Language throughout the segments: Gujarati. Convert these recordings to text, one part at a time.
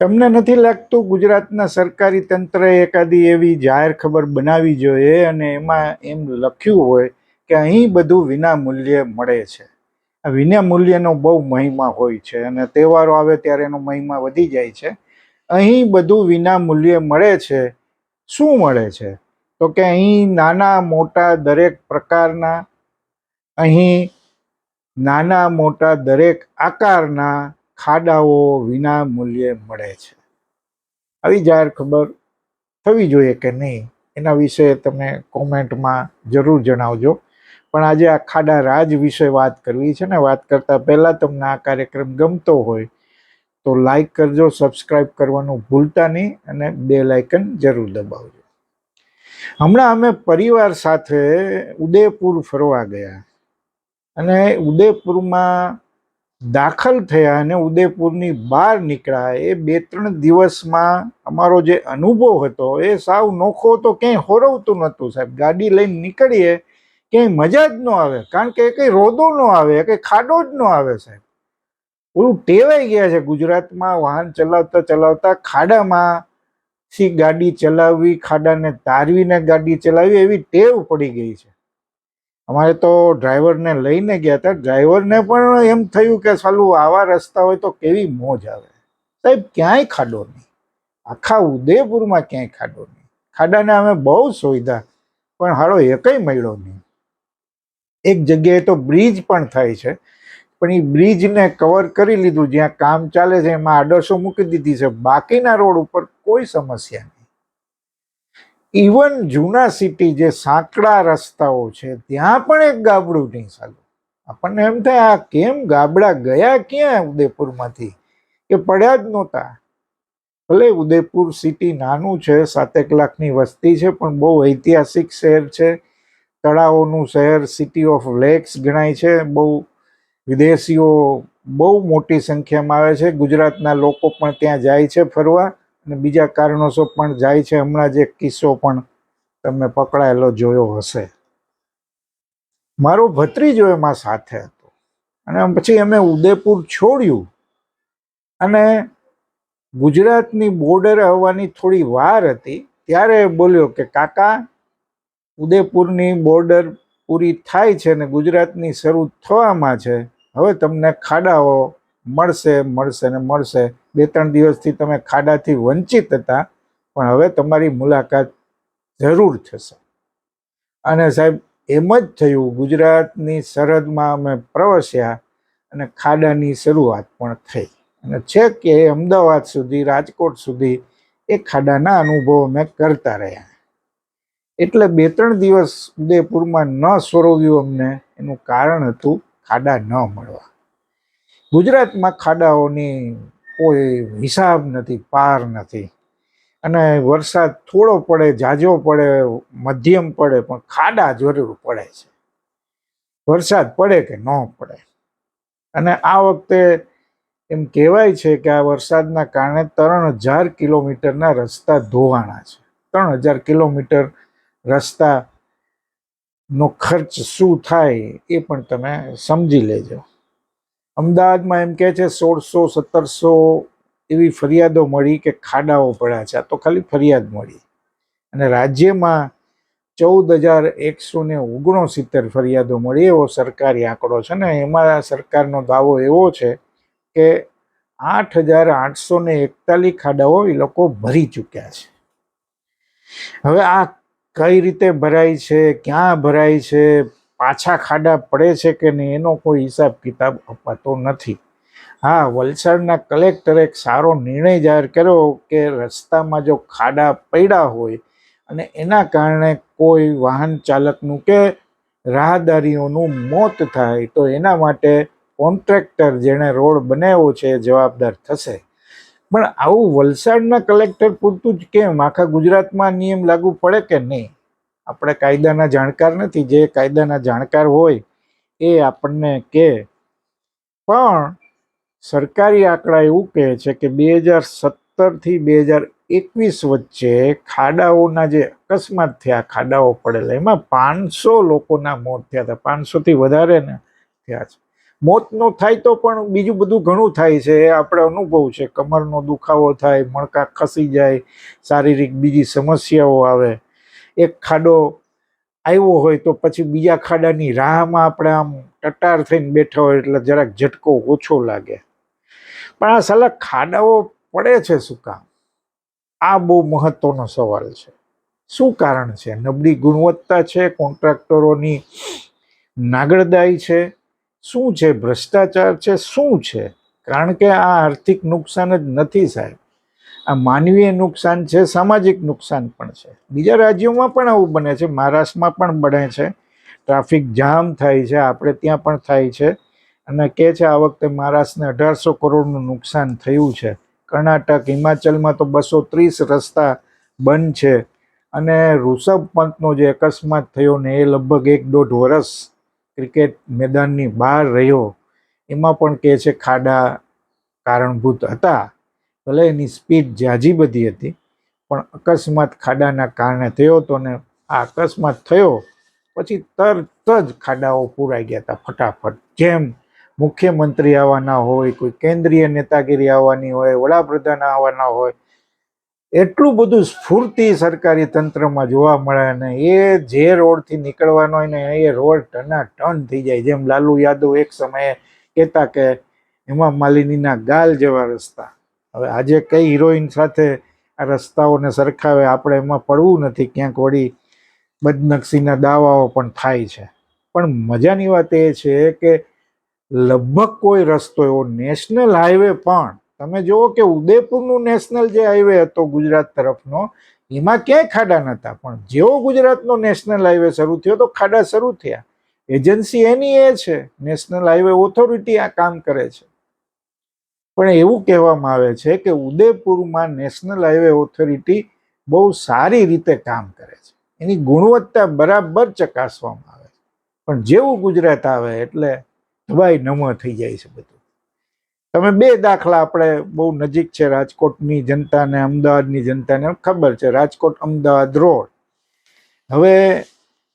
તમને નથી લાગતું ગુજરાતના સરકારી તંત્રએ એકાદી એવી જાહેર ખબર બનાવી જોઈએ અને એમાં એમ લખ્યું હોય કે અહીં બધું વિના મૂલ્યે મળે છે? આ વિના મૂલ્યનો બહુ મહિમા હોય છે અને તહેવારો આવે ત્યારે એનો મહિમા વધી જાય છે. અહીં બધું વિના મૂલ્યે મળે છે. શું મળે છે? તો કે અહીં નાના મોટા દરેક પ્રકારના, અહીં નાના મોટા દરેક આકારના ખાડાઓ વિના મૂલ્યે મળે છે. આવી જાહેર ખબર થવી જોઈએ કે નહીં, એના વિશે તમે કોમેન્ટમાં જરૂર જણાવજો. પણ આજે આ ખાડા રાજ વિશે વાત કરવી છે ને, વાત કરતાં પહેલાં તમને આ કાર્યક્રમ ગમતો હોય તો લાઈક કરજો સબસ્ક્રાઈબ કરવાનું ભૂલતા નહીં અને બે લાઇકન જરૂર દબાવજો. હમણાં અમે પરિવાર સાથે ઉદયપુર ફરવા ગયા અને ઉદયપુરમાં દાખલ થયા અને ઉદયપુરની બહાર નીકળ્યા. એ બે ત્રણ દિવસમાં અમારો જે અનુભવ હતો, એ સાવ નોખો તો ક્યાંય હોરવતું નહોતું સાહેબ. ગાડી લઈને નીકળીએ, ક્યાંય મજા જ ન આવે. કારણ કે કંઈ રોદો ન આવે, કંઈ ખાડો જ ન આવે સાહેબ. ઓલું ટેવાઈ ગયા છે ગુજરાતમાં, વાહન ચલાવતા ચલાવતા ખાડામાં થી ગાડી ચલાવવી ખાડાને તારવીને ગાડી ચલાવવી એવી ટેવ પડી ગઈ છે. અમારે તો ડ્રાઈવરને લઈને ગયા હતા. ડ્રાઈવરને પણ એમ થયું કે સાલું આવા રસ્તા હોય તો કેવી મોજ આવે. સાહેબ, ક્યાંય ખાડો નહીં. આખા ઉદયપુરમાં ક્યાંય ખાડો નહીં. ખાડાને અમે બહુ સુવિધા, પણ હાડો એકય મળ્યો નહીં. એક જગ્યાએ તો બ્રિજ પણ થાય છે. પણ એ બ્રિજને કવર કરી લીધું, જ્યાં કામ ચાલે છે, એમાં આદર્શો મૂકી દીધી છે. બાકીના રોડ ઉપર કોઈ સમસ્યા નહીં. ઇવન જૂના સિટી જે સાંકડા રસ્તાઓ છે, ત્યાં પણ એક ગાબડું નહીં ચાલુ. આપણને એમ થાય, આ કેમ ગાબડા ગયા ક્યાં ઉદયપુરમાંથી? કે પડ્યા જ નહોતા. ભલે ઉદયપુર સિટી નાનું છે, સાતેક લાખની વસ્તી છે, પણ બહુ ઐતિહાસિક શહેર છે. તળાવોનું શહેર સિટી ઓફ લેક્સ ગણાય છે. બહુ વિદેશીઓ બહુ મોટી સંખ્યામાં આવે છે. ગુજરાતના લોકો પણ ત્યાં જાય છે ફરવા. અને બીજા કારણોસર પણ જાય છે હમણાં જ કિસ્સો પણ તમે પકડાયેલો જોયો હશે. મારો ભત્રીજો એમાં સાથે હતો. અને પછી અમે ઉદયપુર છોડ્યું. અને ગુજરાતની બોર્ડર આવવાની થોડી વાર હતી. ત્યારે બોલ્યો કે, કાકા, ઉદયપુરની બોર્ડર પૂરી થાય છે ને ગુજરાતની શરૂ થવામાં છે. હવે તમને ખાડાઓ મળશે મળશે ને મળશે. બે ત્રણ દિવસથી તમે ખાડાથી વંચિત હતા, પણ હવે તમારી મુલાકાત જરૂર થશે. અને સાહેબ, એમ જ થયું, ગુજરાતની સરહદમાં અમે પ્રવસ્યા અને ખાડાની શરૂઆત પણ થઈ. અને છેક કે અમદાવાદ સુધી, રાજકોટ સુધી એ ખાડાના અનુભવો અમે કરતા રહ્યા. એટલે બે ત્રણ દિવસ ઉદયપુરમાં ન સોરવ્યું અમને, એનું કારણ હતું ખાડા ન મળવા. ગુજરાતમાં ખાડાઓની કોઈ હિસાબ નથી, પાર નથી. અને વરસાદ થોડો પડે, ઝાઝો પડે, મધ્યમ પડે, પણ ખાડા જરૂર પડે છે. વરસાદ પડે કે ન પડે. અને આ વખતે એમ કહેવાય છે કે આ વરસાદના કારણે ત્રણ હજાર કિલોમીટરના રસ્તા ધોવાણા છે. ત્રણ હજાર કિલોમીટર રસ્તા નો ખર્ચ શું થાય એ પણ તમે સમજી લેજો. અમદાવાદમાં એમ કહે છે, સોળસો, સત્તરસો એવી ફરિયાદો મળી કે ખાડાઓ પડ્યા છે. આ તો ખાલી ફરિયાદ મળી. અને રાજ્યમાં ચૌદ હજાર એકસો ને ઓગણસિત્તેર ફરિયાદો મળી. એવો સરકારી આંકડો છે ને, એમાં સરકારનો દાવો એવો છે કે આઠ હજાર આઠસો ને એકતાલીસ ખાડાઓ એ લોકો ભરી ચૂક્યા છે. હવે આ કઈ રીતે ભરાય છે, ક્યાં ભરાય છે પાછા ખાડા પડે છે કે નહીં, એનો કોઈ હિસાબ કિતાબ અપાતો નથી. હા, વલસાડના કલેક્ટરે એક સારો નિર્ણય જાહેર કર્યો કે રસ્તામાં જો ખાડા પડ્યા હોય અને એના કારણે કોઈ વાહન ચાલકનું કે રાહદારીઓનું મોત થાય, તો એના માટે કોન્ટ્રાક્ટર જેણે રોડ બનાવ્યો છે જવાબદાર થશે. પણ આવું વલસાડના કલેક્ટર પૂરતું જ કેમ? આખા ગુજરાતમાં નિયમ લાગુ પડે કે નહીં? આપણે કાયદાના જાણકાર નથી. જે કાયદાના જાણકાર હોય એ આપણને કહે. પણ સરકારી આંકડા એવું કહે છે કે બે હજાર સત્તરથી બે હજાર એકવીસ વચ્ચે ખાડાઓના જે અકસ્માત થયા, ખાડાઓ પડેલા, એમાં પાંચસો લોકોના મોત થયા હતા. પાંચસોથી વધારે ને થયા છે. મોતનો થાય તો પણ બીજું બધું ઘણું થાય છે. એ આપણે અનુભવ છે. કમરનો દુખાવો થાય, મણકા ખસી જાય, શારીરિક બીજી સમસ્યાઓ આવે. એક ખાડો આવ્યો હોય તો પછી બીજા ખાડાની રાહમાં આપણે આમ ટટાર થઈને બેઠા હોય એટલે જરાક ઝટકો ઓછો લાગે. પણ આ સલા ખાડાઓ પડે છે શું કામ? આ બહુ મહત્વનો સવાલ છે. શું કારણ છે? નબળી ગુણવત્તા છે? કોન્ટ્રાક્ટરોની નાગડદાઈ છે? શું છે? ભ્રષ્ટાચાર છે? શું છે? કારણ કે આ આર્થિક નુકસાન જ નથી સાહેબ. આ માનવીય નુકસાન છે, સામાજિક નુકસાન પણ છે. બીજા રાજ્યોમાં પણ આવું બને છે, મહારાષ્ટ્રમાં પણ બને છે. ટ્રાફિક જામ થાય છે, આપણે ત્યાં પણ થાય છે. અને કહે છે, આ વખતે મહારાષ્ટ્રને અઢારસો કરોડનું નુકસાન થયું છે. કર્ણાટક, હિમાચલમાં તો બસો ત્રીસ રસ્તા બંધ છે. અને ઋષભ પંતનો જે અકસ્માત થયો ને એ લગભગ એક દોઢ વર્ષ ક્રિકેટ મેદાનની બહાર રહ્યો. એમાં પણ કહે છે, ખાડા કારણભૂત હતા. ભલે એની સ્પીડ જાજી બધી હતી, પણ અકસ્માત ખાડાના કારણે થયો હતો ને આ અકસ્માત થયો, પછી તરત જ ખાડાઓ પૂરાઈ ગયા હતા ફટાફટ. જેમ મુખ્યમંત્રી આવવાના હોય, કોઈ કેન્દ્રીય નેતાગીરી આવવાની હોય, વડાપ્રધાન આવવાના હોય, એટલું બધું સ્ફૂર્તિ સરકારી તંત્રમાં જોવા મળે અને એ જે રોડથી નીકળવાનો હોય ને, એ રોડ ટના ટન થઈ જાય. જેમ લાલુ યાદવ એક સમયે કહેતા કે, હેમા માલિનીના ગાલ જેવા રસ્તા. હવે આજે કઈ હિરોઈન સાથે આ રસ્તાઓને સરખાવે આપણે એમાં પડવું નથી, ક્યાંક વળી બદનક્ષીના દાવાઓ પણ થાય છે. પણ મજાની વાત એ છે કે લગભગ કોઈ રસ્તો એવો નેશનલ હાઈવે પણ, તમે જુઓ કે ઉદયપુરનું નેશનલ જે હાઈવે હતો ગુજરાત તરફનો, એમાં ક્યાંય ખાડા નહોતા. પણ જેવો ગુજરાતનો નેશનલ હાઈવે શરૂ થયો તો ખાડા શરૂ થયા. એજન્સી એની એ છે નેશનલ હાઈવે ઓથોરિટી આ કામ કરે છે. પણ એવું કહેવામાં આવે છે કે ઉદયપુરમાં નેશનલ હાઈવે ઓથોરિટી બહુ સારી રીતે કામ કરે છે. એની ગુણવત્તા બરાબર ચકાસવામાં આવે છે. પણ જેવું ગુજરાત આવે એટલે દબાઈ નમ થઈ જાય છે બધું. તમે બે દાખલા આપણે બહુ નજીક છે રાજકોટની જનતાને, અમદાવાદની જનતાને ખબર છે. રાજકોટ અમદાવાદ રોડ. હવે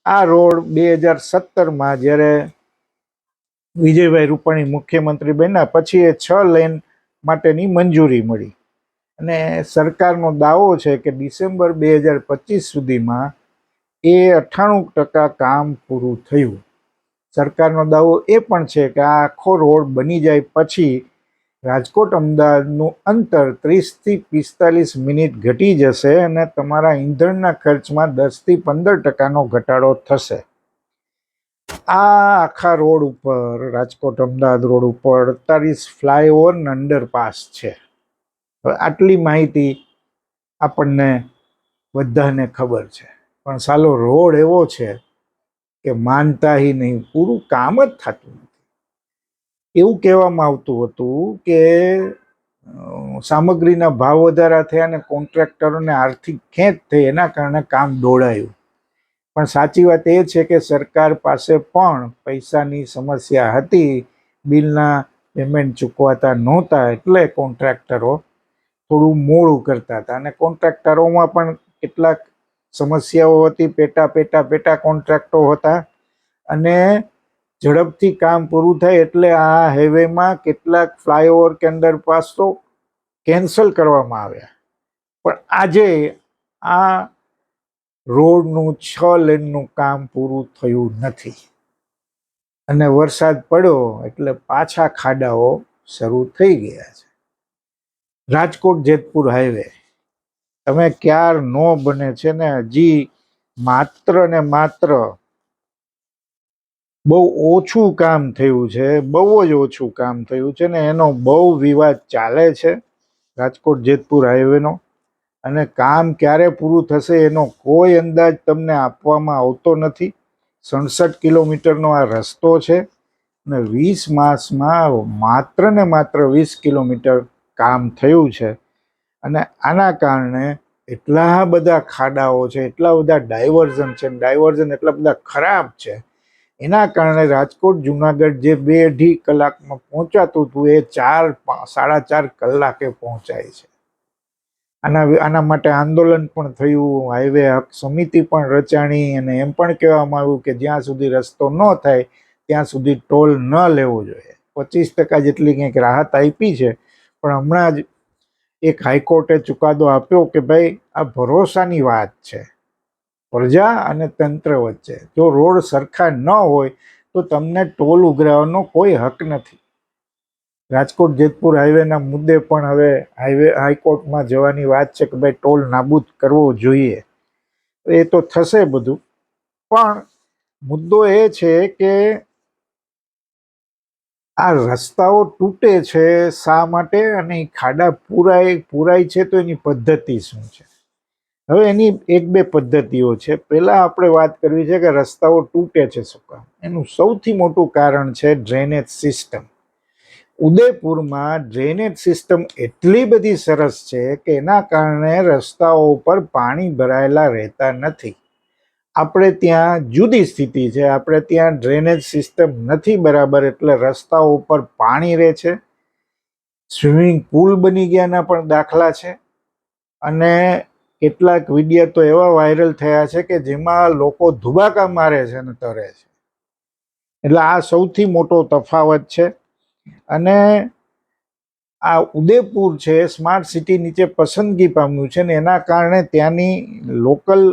આ રોડ બે હજાર સત્તરમાં જ્યારે વિજયભાઈ રૂપાણી મુખ્યમંત્રી બન્યા, પછી એ છ લેન માટેની મંજૂરી મળી. અને સરકારનો દાવો છે કે ડિસેમ્બર બે હજાર પચીસ સુધીમાં એ અઠ્ઠાણું ટકા કામ પૂરું થયું. સરકારનો દાવો એ પણ છે કે આ આખો રોડ બની જાય પછી રાજકોટ અમદાવાદનું અંતર ત્રીસથી પિસ્તાલીસ મિનિટ ઘટી જશે અને તમારા ઈંધણના ખર્ચમાં દસથી પંદર ટકાનો ઘટાડો થશે. આ આખા રોડ ઉપર, રાજકોટ, અમદાવાદ રોડ ઉપર અડતાલીસ ફ્લાયઓવર અંડરપાસ છે. આટલી માહિતી આપણને બધાને ખબર છે. પણ સાલો, રોડ એવો છે કે માનતા હી નહીં, પૂરું કામ જ થતું નથી. એવું કહેવામાં આવતું હતું કે સામગ્રીના ભાવ વધારા થયા અને કોન્ટ્રાક્ટરોને આર્થિક ખેંચ થઈ, એના કારણે કામ દોડાયું. પણ સાચી વાત એ છે કે સરકાર પાસે પણ પૈસાની સમસ્યા હતી. બિલના પેમેન્ટ ચૂકવાતા નહોતા એટલે કોન્ટ્રાક્ટરો થોડું મોડું કરતા હતા. અને કોન્ટ્રાક્ટરોમાં પણ કેટલાક સમસ્યાઓ હતી. પેટા પેટા પેટા કોન્ટ્રાક્ટો હતા. અને ઝડપથી કામ પૂરું થાય એટલે આ હાઈવેમાં કેટલાક ફ્લાયઓવર કે અંડરપાસ તો કેન્સલ કરવામાં આવ્યા. પણ આજે આ રોડનું છ લેનનું કામ પૂરું થયું નથી. અને વરસાદ પડ્યો એટલે પાછા ખાડાઓ શરૂ થઈ ગયા છે. રાજકોટ જેતપુર હાઈવે. તમે ક્યાર નો બને છે ને હજી માત્ર ને માત્ર બહુ ઓછું કામ થયું છે, બહુ જ ઓછું કામ થયું છે ને એનો બહુ વિવાદ ચાલે છે રાજકોટ જેતપુર હાઈવેનો. અને કામ ક્યારે પૂરું થશે એનો કોઈ અંદાજ તમને આપવામાં આવતો નથી. સડસઠ કિલોમીટરનો આ રસ્તો છે અને વીસ માસમાં માત્ર ને માત્ર વીસ કિલોમીટર કામ થયું છે. અને આના કારણે એટલા બધા ખાડાઓ છે, એટલા બધા ડાયવર્ઝન છે, ડાયવર્ઝન એટલા બધા ખરાબ છે. એના કારણે રાજકોટ, જુનાગઢ જે બે અઢી કલાકમાં પહોંચાતું હતું એ ચાર સાડા ચાર કલાકે પહોંચાય છે. આના આના માટે આંદોલન પણ થયું હાઈવે હક સમિતિ પણ રચાણી અને એમ પણ કહેવામાં આવ્યું કે જ્યાં સુધી રસ્તો ન થાય, ત્યાં સુધી ટોલ ન લેવો જોઈએ. પચીસ ટકા જેટલી કંઈક રાહત આપી છે, પણ હમણાં જ એક હાઈકોર્ટે ચુકાદો આપ્યો કે ભાઈ, આ ભરોસાની વાત છે. પ્રજા અને તંત્ર વચ્ચે. જો રોડ સરખા ન હોય, તો તમને ટોલ ઉઘરાવવાનો કોઈ હક નથી. રાજકોટ જેતપુર હાઈવેના મુદ્દે પણ હવે હાઈવે હાઈકોર્ટમાં જવાની વાત છે કે ભાઈ ટોલ નાબૂદ કરવો જોઈએ. એ તો થશે બધું. પણ મુદ્દો એ છે કે આ રસ્તાઓ તૂટે છે શા માટે અને ખાડા પૂરાય પૂરાય છે તો એની પદ્ધતિ શું છે? હવે એની એક બે પદ્ધતિઓ છે. પહેલા આપણે વાત કરવી છે કે રસ્તાઓ તૂટે છે શું કામ? એનું સૌથી મોટું કારણ છે ડ્રેનેજ સિસ્ટમ. ઉદયપુરમાં ડ્રેનેજ સિસ્ટમ એટલી બધી સરસ છે કે એના કારણે રસ્તાઓ ઉપર પાણી ભરાયેલા રહેતા નથી. આપણે ત્યાં જુદી સ્થિતિ છે. આપણે ત્યાં ડ્રેનેજ સિસ્ટમ નથી બરાબર એટલે રસ્તાઓ ઉપર પાણી રહે છે. સ્વિમિંગ પુલ બની ગયાના પણ દાખલા છે. અને કેટલાક વીડિયો તો એવા વાયરલ થયા છે કે જેમાં લોકો ધુબાકા મારે છે અને તરે છે. એટલે આ સૌથી મોટો તફાવત છે. અને આ ઉદયપુર છે સ્માર્ટ સિટી નીચે પસંદગી પામ્યું છે ને એના કારણે ત્યાંની લોકલ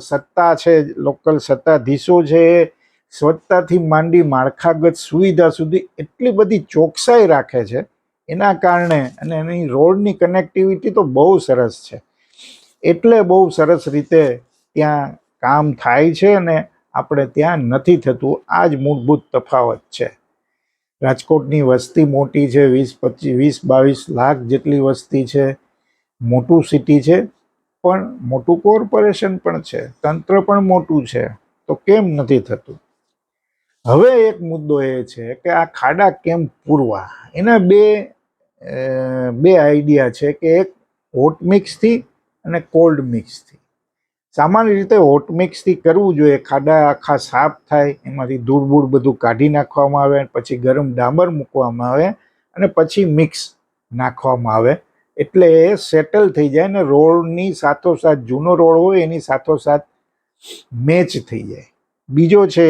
સત્તા છે લોકલ સત્તાધીશો છે એ સ્વચ્છતાથી માંડી માળખાગત સુવિધા સુધી એટલી બધી ચોકસાઈ રાખે છે એના કારણે અને એની રોડની કનેક્ટિવિટી તો બહુ સરસ છે. એટલે બહુ સરસ રીતે ત્યાં કામ થાય છે અને આપણે ત્યાં નથી થતું. આ જ મૂળભૂત તફાવત છે. રાજકોટની વસ્તી મોટી છે, વીસ પચીસ વીસ, બાવીસ લાખ જેટલી વસ્તી છે. મોટું સિટી છે, પણ મોટું કોર્પોરેશન પણ છે, તંત્ર પણ મોટું છે, તો કેમ નથી થતું? હવે એક મુદ્દો એ છે કે આ ખાડા કેમ પૂરવા? એના બે બે આઈડિયા છે કે એક હોટ મિક્સથી અને કોલ્ડ મિક્સથી સામાન્ય રીતે હોટ મિક્સથી કરવું જોઈએ. ખાડા આખા સાફ થાય, એમાંથી ધૂળબૂળ બધું કાઢી નાખવામાં આવે, પછી ગરમ ડામર મૂકવામાં આવે અને પછી મિક્સ નાખવામાં આવે. એટલે એ સેટલ થઈ જાય ને રોડની સાથોસાથ, જૂનો રોડ હોય એની સાથોસાથ મેચ થઈ જાય. બીજો છે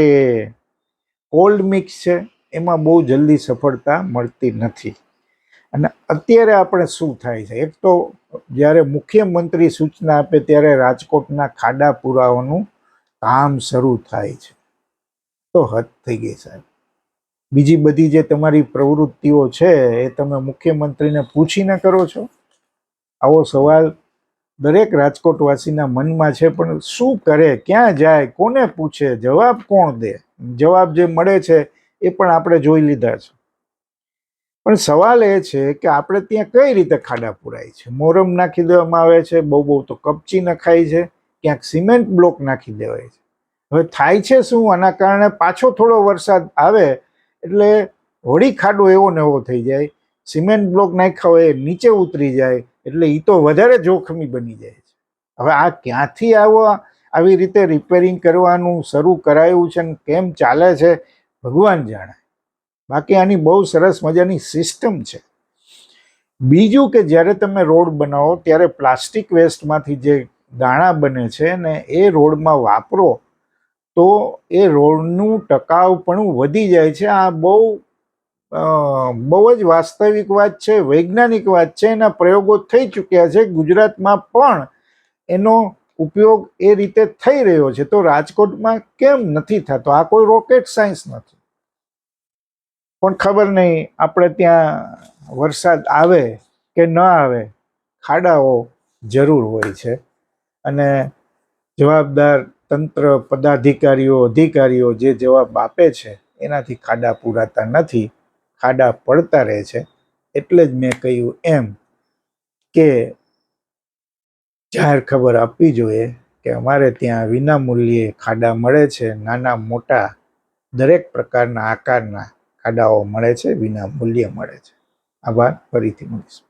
કોલ્ડ મિક્સ છે, એમાં બહુ જલ્દી સફળતા મળતી નથી. અને અત્યારે આપણે શું થાય છે? એક તો જ્યારે મુખ્યમંત્રી સૂચના આપે ત્યારે રાજકોટના ખાડા પુરાવાનું કામ શરૂ થાય છે. તો હદ થઈ ગઈ સાહેબ. બીજી બધી જે તમારી પ્રવૃત્તિઓ છે એ તમે મુખ્યમંત્રીને પૂછીને કરો છો? આવો સવાલ દરેક રાજકોટવાસીના મનમાં છે, પણ શું કરે, ક્યાં જાય, કોને પૂછે, જવાબ કોણ દે? જવાબ જે મળે છે એ પણ આપણે જોઈ લીધા છે. પણ સવાલ એ છે કે આપણે ત્યાં કઈ રીતે ખાડા પુરાય છે? મોરમ નાખી દેવામાં આવે છે, બહુ બહુ તો કપચી નખાય છે, ક્યાંક સિમેન્ટ બ્લોક નાખી દેવાય છે. હવે થાય છે શું? આના કારણે પાછો થોડો વરસાદ આવે એટલે વળી ખાડો એવો ને એવો થઈ જાય. સિમેન્ટ બ્લોક નાખ્યા હોય નીચે ઉતરી જાય એટલે એ તો વધારે જોખમી બની જાય છે. હવે આ ક્યાંથી આવો આવી રીતે રિપેરિંગ કરવાનું, શરૂ કરાયું છે ને કેમ ચાલે છે, ભગવાન જાણે. બાકી આની બહુ સરસ મજાની સિસ્ટમ છે. બીજું કે જ્યારે તમે રોડ બનાવો ત્યારે પ્લાસ્ટિક વેસ્ટમાંથી જે દાણા બને છે ને એ રોડમાં વાપરો, તો એ રોડનું ટકાઉપણું વધી જાય છે. આ બહુ બહુ જ વાસ્તવિક વાત છે, વૈજ્ઞાનિક વાત છે. એના પ્રયોગો થઈ ચૂક્યા છે. ગુજરાતમાં પણ એનો ઉપયોગ એ રીતે થઈ રહ્યો છે. તો રાજકોટમાં કેમ નથી થતો? આ કોઈ રોકેટ સાયન્સ નથી. પણ ખબર નહીં, આપણે ત્યાં વરસાદ આવે કે ન આવે, ખાડાઓ જરૂર હોય છે. અને જવાબદાર તંત્ર, પદાધિકારીઓ, અધિકારીઓ જે જવાબ આપે છે, એનાથી ખાડા પૂરાતા નથી, ખાડા પડતા રહે છે. એટલે જ મેં કહ્યું એમ કે જાહેર ખબર આપવી જોઈએ કે અમારે ત્યાં વિના મૂલ્યે ખાડા મળે છે, નાના મોટા દરેક પ્રકારના આકારના ખાડાઓ મળે છે વિના મૂલ્યે મળે છે. આભાર. ફરીથી મળીશું.